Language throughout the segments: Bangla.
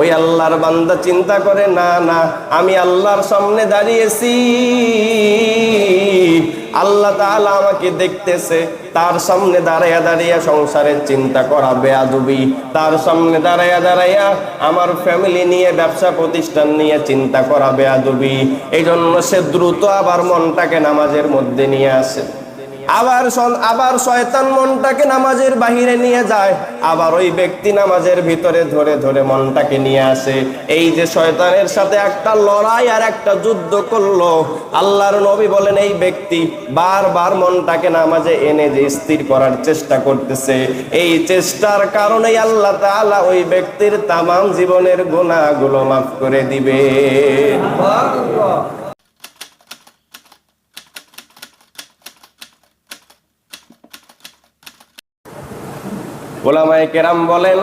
ওই আল্লাহর বান্দা চিন্তা করে, না না, আমি আল্লাহর সামনে দাঁড়িয়েছি। আল্লাহ তাআলা আমাকে দেখতেছে, তার সামনে দাঁড়াইয়া দাঁড়াইয়া সংসারের চিন্তা করা বেয়াদবি। তার সামনে দাঁড়াইয়া দাঁড়াইয়া আমার ফ্যামিলি নিয়ে, ব্যবসা প্রতিষ্ঠান নিয়ে চিন্তা করা বেয়াদবি। এই জন্য সে দ্রুত আবার মনটাকে নামাজের মধ্যে নিয়ে আসে। আবার আবার শয়তান মনটাকে নামাজের বাহিরে নিয়ে যায়। আবার ওই ব্যক্তি নামাজের ভিতরে ধরে ধরে মনটাকে নিয়ে আসে। এই যে শয়তানের সাথে একটা লড়াই আর একটা যুদ্ধ করল, আল্লাহর নবী বলেন, এই ব্যক্তি বারবার মনটাকে নামাজে এনে যে স্থির করার চেষ্টা করতেছে। এই চেষ্টার কারণেই আল্লাহ তাআলা ওই ব্যক্তির তামাম জীবনের গুনাহগুলো মাফ করে দিবে। ওলামায়ে কেরাম বলেন,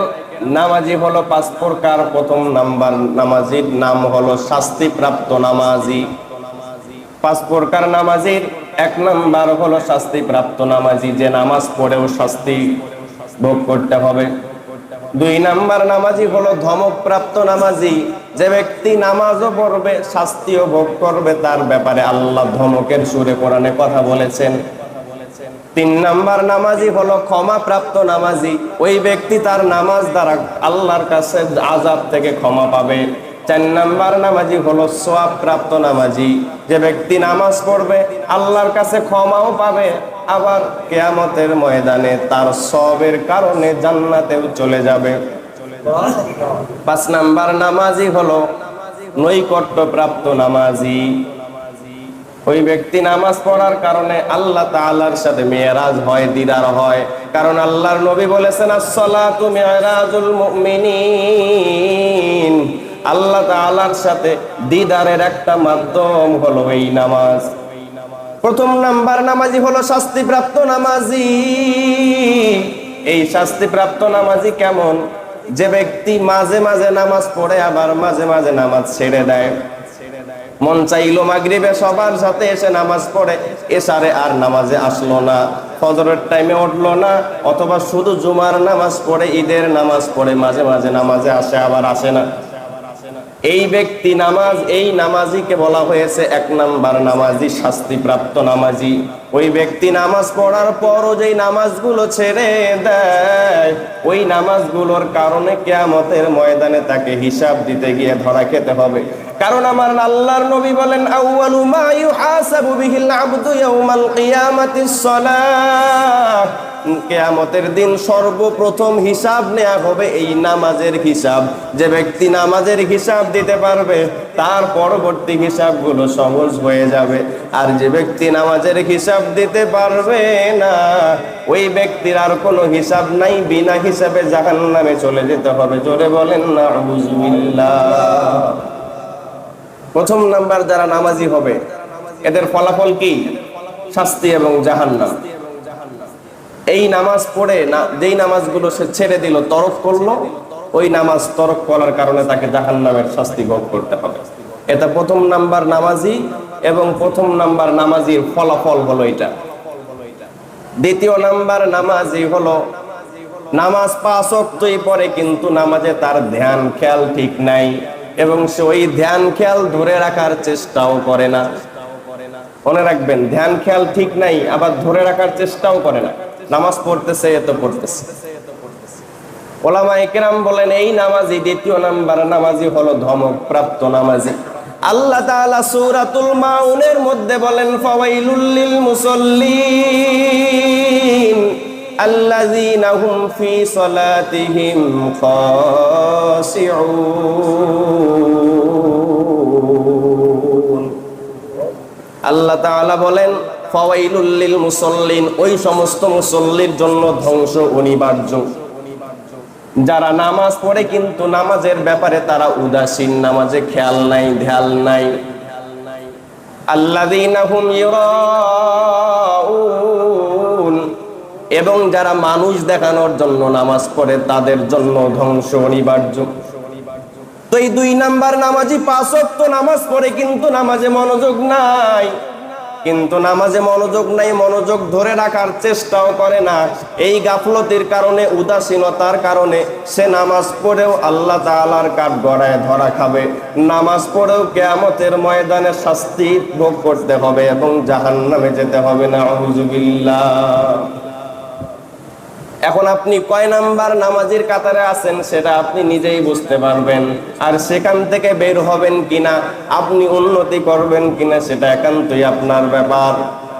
নামাজি হলো পাঁচ প্রকার। প্রথম নাম্বার নামাজির নাম হলো শাস্তিপ্রাপ্ত নামাজি। পাঁচ প্রকার নামাজির। এক নাম্বার হলো শাস্তিপ্রাপ্ত নামাজি, যে নামাজ পড়েও শাস্তি ভোগ করতে হবে। দুই নাম্বার নামাজি হলো ধমকপ্রাপ্ত নামাজি, যে ব্যক্তি নামাজও পড়বে, শাস্তিও ভোগ করবে, তার ব্যাপারে আল্লাহ ধমকের সুরে কোরআনে কথা বলেছেন। তিন নাম্বার নামাজি হলো ক্ষমা প্রাপ্ত নামাজি। ওই ব্যক্তি তার নামাজ দ্বারা আল্লাহর কাছে আজাব থেকে ক্ষমা পাবে। চার নাম্বার নামাজি হলো সোয়াব প্রাপ্ত নামাজি। যে ব্যক্তি নামাজ পড়বে, আল্লাহর কাছে ক্ষমাও পাবে। আবার কেয়ামতের ময়দানে তার সবের কারণে জান্নাতেও চলে যাবে। পাঁচ নাম্বার নামাজি হলো নৈকট্য প্রাপ্ত নামাজি। ওই ব্যক্তি নামাজ পড়ার কারণে আল্লাহ তাআলার সাথে মেয়েরাজ হয়, দিদার হয়। কারণ আল্লাহর নবী বলেছেন মিরাজুল মুমিনিন। আল্লাহ তাআলার সাথে দিদারের একটা মাধ্যম হলো এই নামাজ। প্রথম নাম্বার নামাজি হলো শাস্তিপ্রাপ্ত নামাজি। এই শাস্তিপ্রাপ্ত নামাজি কেমন? যে ব্যক্তি মাঝে মাঝে নামাজ পড়ে, আবার মাঝে মাঝে নামাজ ছেড়ে দেয়। মন চাইলো মাগরিবে, সবার সাথে এসে নামাজ পড়ে। এসারে আর নামাজে আসলো না। ফজরের টাইমে উঠল না, অথবা শুধু জুমার নামাজ পড়ে, ঈদের নামাজ পড়ে, মাঝে মাঝে নামাজে আসে, আবার আসে না। এই ব্যক্তি নামাজ, এই নামাজিকে বলা হয়েছে এক নাম্বার নামাজি, শাস্তিপ্রাপ্ত নামাজি। ওই ব্যক্তি নামাজ পড়ার পরও যেই নামাজগুলো ছেড়ে দেয়, ওই নামাজগুলোর কারণে কেয়ামতের ময়দানে তাকে হিসাব দিতে গিয়ে ধরা খেতে হবে। কারণ আমার আল্লাহর নবী বলেন, আউয়ালু মা ইউহাসাবু বিহিল আবদু ইয়াউমাল কিয়ামাতিস সালাহ। কেয়ামতের দিন সর্বপ্রথম হিসাব নেওয়া হবে এই নামাজের হিসাব। যে ব্যক্তি নামাজের হিসাব দিতে পারবে, তার পরবর্তী হিসাবগুলো সহজ হয়ে যাবে। আর যে ব্যক্তি নামাজের হিসাব দিতে পারবে না, ওই ব্যক্তির আর কোনো হিসাব নাই, বিনা হিসাবে জাহান নামে চলে যেতে হবে। জোরে বলেন না প্রথম নাম্বার যারা নামাজি হবে, এদের ফলাফল কি? শাস্তি এবং জাহান্নাম। এই নামাজ পড়ে না, যেই নামাজগুলো সে ছেড়ে দিল, তরক করল, ওই নামাজ তরক করার কারণে তাকে জাহান নামের শাস্তি ভোগ করতে হবে। এটা প্রথম নাম্বার নামাজি এবং প্রথম নাম্বার নামাজির ফলাফল হলো এটা। দ্বিতীয় নাম্বার নামাজি হলো, নামাজ পাঁচ অক্টই পরে কিন্তু নামাজে তার ধ্যান, খেয়াল ঠিক নাই। এবং সে ওই ধ্যান খেয়াল ধরে রাখার চেষ্টাও করে না। মনে রাখবেন, ধ্যান খেয়াল ঠিক নাই, আবার ধরে রাখার চেষ্টাও করে না। নামাজ পড়তেছে এত পড়তেছে। ওলামা একরাম বলেন, এই নামাজি দ্বিতীয় নাম্বার নামাজি হলো ধমক প্রাপ্ত নামাজি। আল্লাহ তাআলা সূরাতুল মাউনের মধ্যে বলেন, ফাওয়াইলুল লিল মুসাল্লিন আল্লাযীনা হুম ফি সালাতিহিম খাশিউন। আল্লাহ তাআলা বলেন, ফাওয়াইলুল লিল মুসাল্লিন ওই সমস্ত মুসল্লির জন্য ধ্বংস অনিবার্য। যারা নামাজ পড়ে কিন্তু নামাজের ব্যাপারে তারা উদাসীন, নামাজে খেয়াল নাই, ধ্যাল নাই। আল্লাযীনা হুম ইউরাউন এবং যারা মানুষ দেখানোর জন্য নামাজ পড়ে তাদের জন্য ধ্বংস অনিবার্য। তো এই দুই নাম্বার নামাজি পাঁচ নামাজ পড়ে কিন্তু নামাজে মনোযোগ নাই। কিন্তু নামাজে মনোযোগ নাই, মনোযোগ ধরে রাখার চেষ্টাও করে না। এই গাফলতির কারণে, উদাসীনতার কারণে সে নামাজ পড়েও আল্লাহ তালার কাঠ গড়ায় ধরা খাবে। নামাজ পড়েও কেয়ামতের ময়দানে শাস্তি ভোগ করতে হবে এবং জাহান নামে যেতে হবে। না এখন আপনি কয় নাম্বার নামাজির কাতারে আছেন সেটা আপনি নিজেই বুঝতে পারবেন। আর সেখান থেকে বের হবেন কিনা, আপনি উন্নতি করবেন কিনা সেটা একান্তই আপনার ব্যাপার।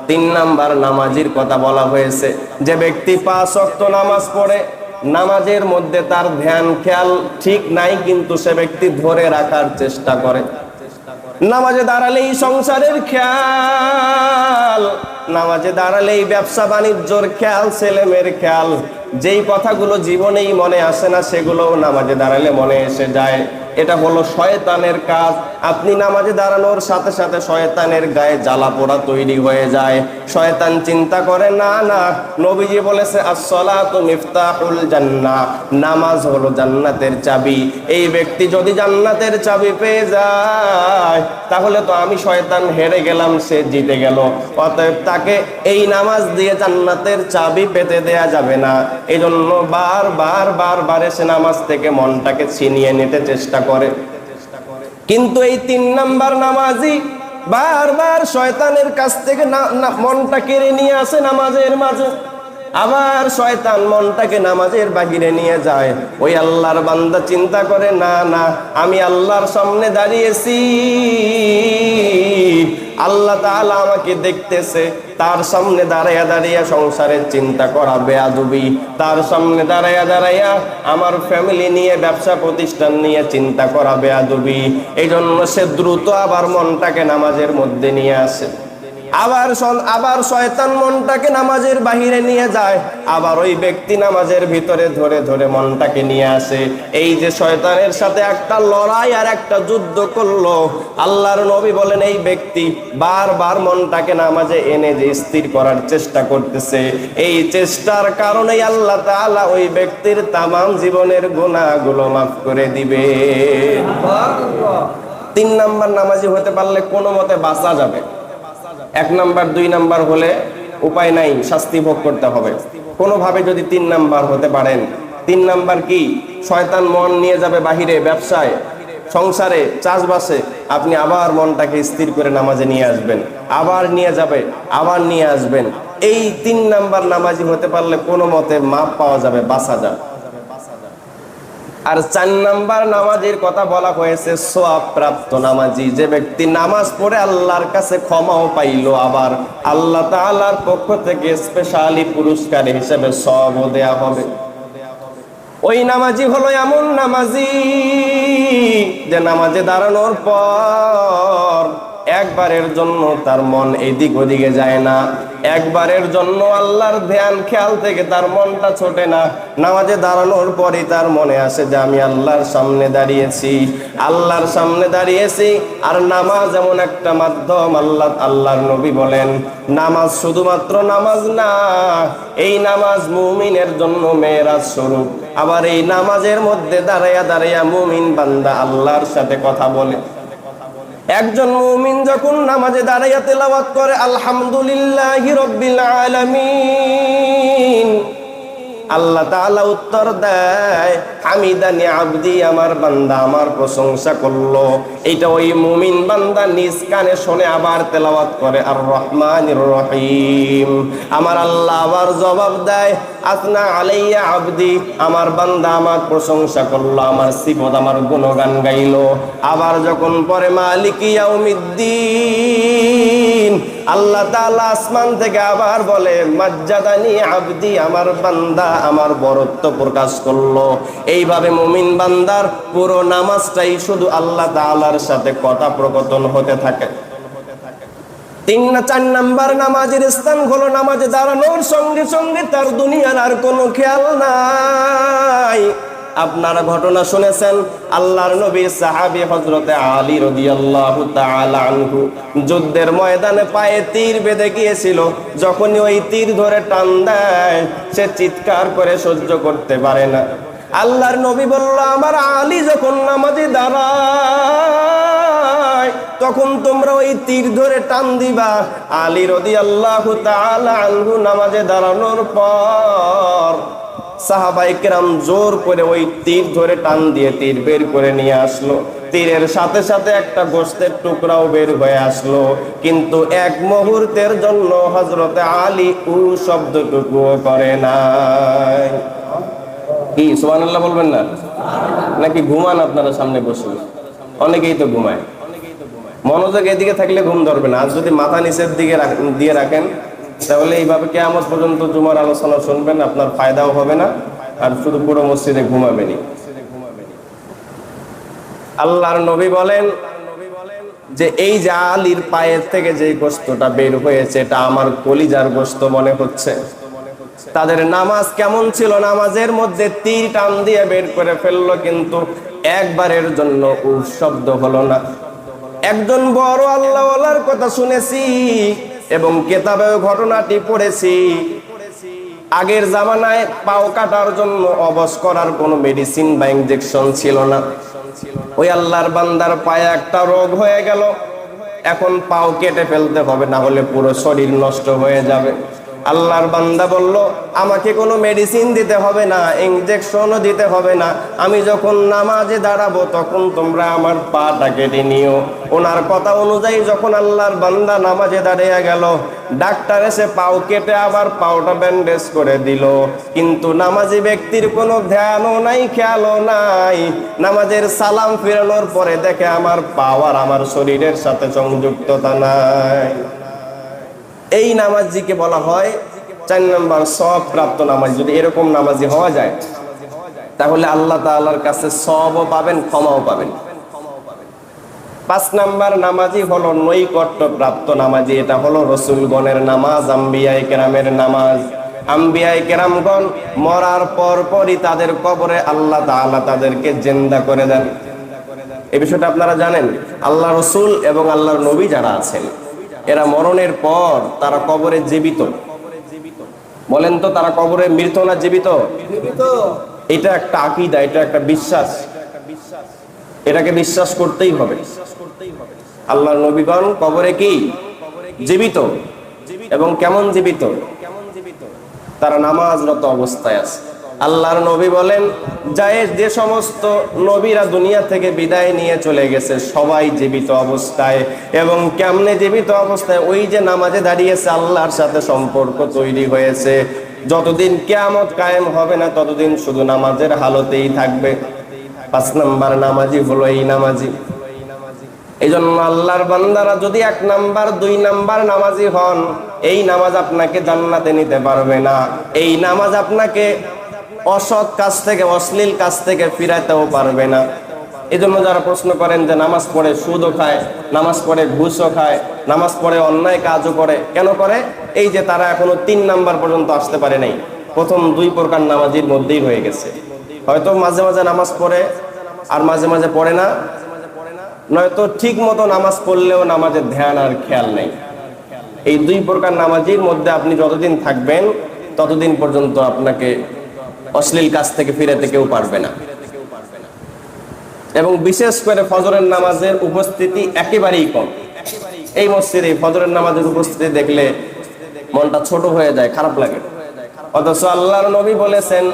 তিন নাম্বার নামাজির কথা বলা হয়েছে, যে ব্যক্তি পাঁচ অক্ত নামাজ পড়ে, নামাজের মধ্যে তার ধ্যান খেয়াল ঠিক নাই, কিন্তু সে ব্যক্তি ধরে রাখার চেষ্টা করে। নামাজে দাঁড়ালেই সংসারের খেয়াল, নামাজে দাঁড়ালেই ব্যবসা বাণিজ্যর খেয়াল, ছেলেমেয়ের খেয়াল। যেই কথাগুলো জীবনেই মনে আসে না সেগুলো নামাজে দাঁড়ালে মনে এসে যায়। এটা হলো শয়তানের কাজ। আপনি নামাজে দাঁড়ানোর সাথে সাথে শয়তানের গায়ে জ্বালা পোড়া তৈরি হয়ে যায়। শয়তান চিন্তা করে, না না, নবীজি বলেছে নামাজ হলো জান্নাতের চাবি। এই ব্যক্তি যদি জান্নাতের চাবি পেয়ে যায়, তাহলে তো আমি শয়তান হেরে গেলাম, সে জিতে গেল। অতএব তাকে এই নামাজ দিয়ে জান্নাতের চাবি পেতে দেয়া যাবে না। এই জন্য বার বার বার বার এসে নামাজ থেকে মনটাকে ছিনিয়ে নিতে চেষ্টা করে। কিন্তু এই তিন নাম্বার নামাজি বারবার শয়তানের কাছ থেকে মনটা কেড়ে নিয়ে আসে নামাজের মাঝে। আবার শয়তান মনটাকে নামাজের বাহিরে নিয়ে যায়। ওই আল্লাহর বান্দা চিন্তা করে, না না, আমি আল্লাহর সামনে দাঁড়িয়েছি। আল্লাহ তাআলা আমাকে দেখতেছে, তার সামনে দাঁড়াইয়া দাঁড়িয়ে সংসারের চিন্তা করা বেয়াদুবি। তার সামনে দাঁড়াইয়া দাঁড়াইয়া আমার ফ্যামিলি নিয়ে, ব্যবসা প্রতিষ্ঠান নিয়ে চিন্তা করা বেয়াদুবি। এই জন্য সে দ্রুত আবার মনটাকে নামাজের মধ্যে নিয়ে আসে। আবার আবার শয়তান মনটাকে নামাজের বাহিরে নিয়ে যায়। আবার ওই ব্যক্তি নামাজের ভিতরে ধরে ধরে মনটাকে নিয়ে আসে। এই যে শয়তানের সাথে একটা লড়াই আর একটা যুদ্ধ করল আল্লাহর নবী বলেন এই ব্যক্তি বারবার মনটাকে নামাজে এনে যে স্থির করার চেষ্টা করতেছে। এই চেষ্টার কারণেই আল্লাহ তাআলা ওই ব্যক্তির তামাম জীবনের গুনাহগুলো মাফ করে দিবে। তিন নাম্বার নামাজি হতে পারলে কোনো মতে বাঁচা যাবে। এক নাম্বার, দুই নাম্বার হলে উপায় নাই, শাস্তি ভোগ করতে হবে। কোনোভাবে যদি তিন নাম্বার হতে পারেন, তিন নাম্বার কি? শয়তান মন নিয়ে যাবে বাহিরে, ব্যবসায়, সংসারে, চাষবাসে, আপনি আবার মনটাকে স্থির করে নামাজে নিয়ে আসবেন। আবার নিয়ে যাবে, আবার নিয়ে আসবেন। এই তিন নাম্বার নামাজি হতে পারলে কোনো মতে মাপ পাওয়া যাবে, বাঁচা যাবে। আর চার নাম্বার নামাজের কথা বলা হয়েছে প্রাপ্ত নামাজি। যে ব্যক্তি নামাজ পড়ে আল্লাহর কাছে ক্ষমাও পাইলো, আবার আল্লাহ তাআলার পক্ষ থেকে স্পেশালি পুরস্কার হিসেবে সবও দেয়া হবে। ওই নামাজি হলো এমন নামাজি যে নামাজে দাঁড়ানোর পর একবারের জন্য তার মন এদিক ওদিকে যায় না। একবারের জন্য আল্লাহর ধ্যান, খেয়াল থেকে তার মনটা ছোটে না। নামাজে দাঁড়ানোর পরই তার মনে আসে যে আমি আল্লাহর সামনে দাঁড়িয়েছি। আল্লাহর সামনে দাঁড়িয়েছি আর নামাজ এমন একটা মাধ্যম আল্লাহ, আল্লাহর নবী বলেন। নামাজ শুধুমাত্র নামাজ না, এই নামাজ মুমিনের জন্য মেয়েরাজ স্বরূপ। আবার এই নামাজের মধ্যে দাঁড়াইয়া দাঁড়াইয়া মুমিন বান্দা আল্লাহর সাথে কথা বলে। একজন মুমিন যখন নামাজে দাঁড়াইয়া তেলাওয়াত করে আলহামদুলিল্লাহ রব্বিল আলামিন। আল্লাহ তাআলা উত্তর দেয় হামিদানি আবদি, আমার বান্দা আমার প্রশংসা করল। এটা ওই মুমিন বান্দা নিজ কানে শুনে আবার তেলাওয়াত করে আর রহমানির রহিম। আমার আল্লাহ আবার জবাব দেয়, আসনা আলাইয়া আবদি, আমার বান্দা আমার প্রশংসা করল, আমার সিফত, আমার গুণগান গাইল। আবার যখন পরে মালিক ইয়াউমিদ্দিন, আল্লাহ তাআলা আসমান থেকে আবার বলে, মাজ্জাদানি আবদি, আমার বান্দা আমার বরত্ব প্রকাশ করল। এইভাবে মুমিন বান্দার পুরো নামাজটাই শুধু আল্লাহ তালার সাথে কথা প্রকটন হতে থাকে। তিন না চার নাম্বার নামাজের স্থান হলো নামাজে দাঁড়ানোর সঙ্গে সঙ্গে তার দুনিয়ার আর কোনো খেয়াল নাই। আপনারা ঘটনা শুনেছেন আল্লাহর নবী সাহাবী হযরতে আলী রাদিয়াল্লাহু তাআলা আনহু। যুদ্ধের ময়দানে পায়ে তীর বেঁধে গিয়েছিল। যখনই ওই তীর ধরে টান দেয়, সে চিৎকার করে সহ্য করতে পারে না। আল্লাহর নবী বলল, আমার আলী যখন নামাজে দাঁড়ায়, তখন তোমরা ওই তীর ধরে টান দিবা। আলী রদি আল্লাহ আনহু নামাজে দাঁড়ানোর পর সাহাবাই কেরাম জোর করে ওই তীর ধরে টান দিয়ে তীর বের করে নিয়ে আসলো। তীরের সাথে সাথে একটা গোস্তের টুকরাও বের হয়ে আসলো। কিন্তু এক মুহূর্তের জন্য হজরতে আলী উ শব্দটুকুও করে নাই। কি, সুবহানাল্লাহ বলবেন না? নাকি ঘুমান আপনারা সামনে বসে? অনেকেই তো ঘুমায়। মনোযোগ এদিকে থাকলে ঘুম ধরবে না। আর যদি মাথা নিচের দিকে দিয়ে রাখেন তাহলে এইভাবে কেয়ামত পর্যন্ত জুমার আলোচনা শুনবেন, আপনার ফায়দাও হবে না, আর শুধু পুরো মসজিদে ঘুমাবেনি আল্লাহর নবী বলেন যে এই যে আলীর পায়ের থেকে যে গোস্তটা বের হয়েছে, এটা আমার কলিজার গোস্ত মনে হচ্ছে। তাদের নামাজ কেমন ছিল? নামাজের মধ্যে তীর টান দিয়ে বের করে ফেলল, কিন্তু একবারের জন্য উফ, শব্দ হলো না। একজন বড় আল্লাহওয়ালার কথা শুনেছি এবং কেতাবেও ঘটনাটি পড়েছি। আগের জামানায় পাও কাটার জন্য অবস করার কোনো মেডিসিন বা ইঞ্জেকশন ছিল না। ওই আল্লাহর বান্দার পায়ে একটা রোগ হয়ে গেল। এখন পাও কেটে ফেলতে হবে, না হলে পুরো শরীর নষ্ট হয়ে যাবে। আল্লাহর বান্দা বলল, আমাকে কোনো মেডিসিন দিতে হবে না ইনজেকশনও দিতে হবে না। আমি যখন নামাজে দাঁড়াবো, তখন তোমরা আমার পাটা কেটে নিও। ওনার কথা অনুযায়ী যখন আল্লাহর বান্দা নামাজে দাঁড়িয়ে গেল, ডাক্তার এসে পাও কেটে আবার পাওটা ব্যান্ডেজ করে দিল। কিন্তু নামাজি ব্যক্তির কোনো ধ্যানও নাই, খেয়ালও নাই। নামাজের সালাম ফেরানোর পরে দেখে আমার পাওয়ার আমার শরীরের সাথে সংযুক্ততা নাই। এই নামাজিকে বলা হয় চার নম্বর সব প্রাপ্ত নামাজ। যদি এরকম নামাজি হওয়া যায়, তাহলে আল্লাহ তাআলার কাছে সবও পাবেন, ক্ষমাও পাবেন। পাঁচ নাম্বার নামাজি হলো নৈকট্য প্রাপ্ত নামাজি। এটা হলো রসুলগণের নামাজ আম্বিয়াই কেরামের নামাজ। আম্বিয়াই কেরামগণ মরার পর পরই তাদের কবরে আল্লাহ তাআলা তাদেরকে জেন্দা করে দেন। এই বিষয়টা আপনারা জানেন, আল্লাহ রসুল এবং আল্লাহর নবী যারা আছেন এরা মরণের পর তারা কবরে জীবিত। বলেন তো তারা কবরে মৃত না জীবিত? এটা একটা আকিদা এটা একটা বিশ্বাস। এটাকে বিশ্বাস করতেই হবে। আল্লাহ নবীগণ কবরে কি? জীবিত। এবং কেমন জীবিত? তারা নামাজরত অবস্থায় আছে। আল্লাহর নবী বলেন, জায়েজ যে সমস্ত নবীরা দুনিয়া থেকে বিদায় নিয়ে চলে গেছে, সবাই জীবিত অবস্থায় এবং কেমনে জীবিত অবস্থায়? ওই যে নামাজে দাঁড়িয়েছে, আল্লাহর সাথে সম্পর্ক তৈরি হয়েছে। যতদিন কেয়ামত কায়েম হবে না, ততদিন শুধু নামাজের হালতেই থাকবে। পাঁচ নাম্বার নামাজি হলো এই নামাজি। এই জন্য আল্লাহর বান্দারা যদি এক নাম্বার, দুই নাম্বার নামাজি হন, এই নামাজ আপনাকে জান্নাতে নিতে পারবে না। এই নামাজ আপনাকে অসৎ কাজ থেকে, অশ্লীল কাজ থেকে ফিরাইতেও পারবে না। এই জন্য যারা প্রশ্ন করেন যে নামাজ পড়ে সুদও খায়, নামাজ পড়ে ঘুষও খায়, নামাজ পড়ে অন্যায় কাজও করে, কেন করে? এই যে তারা এখনও তিন নাম্বার পর্যন্ত আসতে পারে নাই। প্রথম দুই প্রকার নামাজির মধ্যেই হয়ে গেছে। হয়তো মাঝে মাঝে নামাজ পড়ে, আর মাঝে মাঝে পড়ে না। নয়তো ঠিক মতো নামাজ পড়লেও নামাজের ধ্যান আর খেয়াল নেই। এই দুই প্রকার নামাজির মধ্যে আপনি যতদিন থাকবেন, ততদিন পর্যন্ত আপনাকে অশ্লীল কাজ থেকে ফিরাতে কেউ পারবে না। এবং বিশেষ করে ফজরের নামাজের উপস্থিতি একেবারেই কম। এই মসজিদে ফজরের নামাজের উপস্থিতি দেখলে মনটা ছোট হয়ে যায়, খারাপ লাগে। অথচ আল্লাহর নবী বলেছেন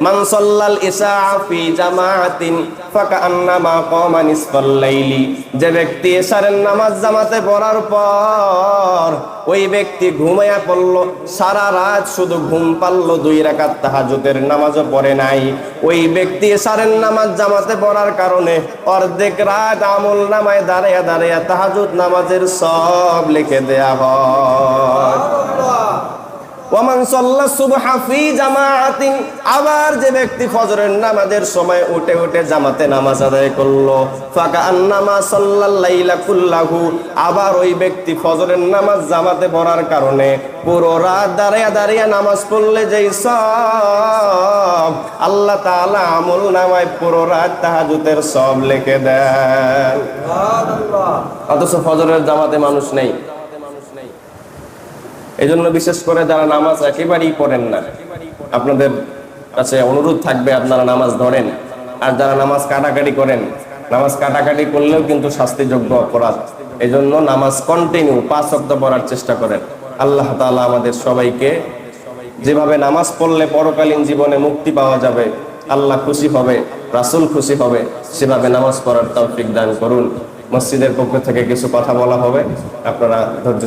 মান সাল্লাল ইসা ফি জামাআতিন ফাকান্নামা কামা নিসফাল লাইলি। যে ব্যক্তি ইশারের নামাজ জামাতে পড়ার পর ওই ব্যক্তি ঘুমায়া পড়ল, সারা রাত শুধু ঘুম পারল দুই রাকাত তাহাজ্জুদের নামাজও পড়ে নাই। ওই ব্যক্তি ইশারের নামাজ জামাতে পড়ার কারণে অর্ধেক রাত আমল নামায় দাঁড়াইয়া দাঁড়াইয়া তাহাজ্জুদ নামাজের সব লিখে দেয়া হয়। ওয়ামান সাল্লা সুবহা ফি জামাআতিন আবার যে ব্যক্তি ফজরের নামাজের সময় উঠে উঠে জামাতে নামাজ আদায় করল ফাকা আন্নামা সাল্লাল লাইলা কুল্লাহু আবার ওই ব্যক্তি ফজরের নামাজ জামাতে পড়ার কারণে পুরো রাত দাঁড়িয়ে দাঁড়িয়ে নামাজ পড়লে যেই সব আল্লাহ তাআলা আমল নামায় পুরো রাত তাহাজুতের সব লিখে দেন। অথচ ফজরের জামাতে মানুষ নেই। এই জন্য বিশেষ করে যারা নামাজ একেবারেই পড়েন না, আপনাদের কাছে অনুরোধ থাকবে আপনারা নামাজ ধরেন। আর যারা নামাজ কাটাকাটি করেন, নামাজ কাটাকাটি করলেও কিন্তু শাস্তিযোগ্য অপরাধ। এই জন্য নামাজ কন্টিনিউ পাঁচ অক্ত পড়ার চেষ্টা করেন। আল্লাহ তালা আমাদের সবাইকে যেভাবে নামাজ পড়লে পরকালীন জীবনে মুক্তি পাওয়া যাবে, আল্লাহ খুশি হবে, রাসূল খুশি হবে, সেভাবে নামাজ পড়ার তৌফিক দান করুন। মসজিদের পক্ষ থেকে কিছু কথা বলা হবে। আপনারা ধৈর্য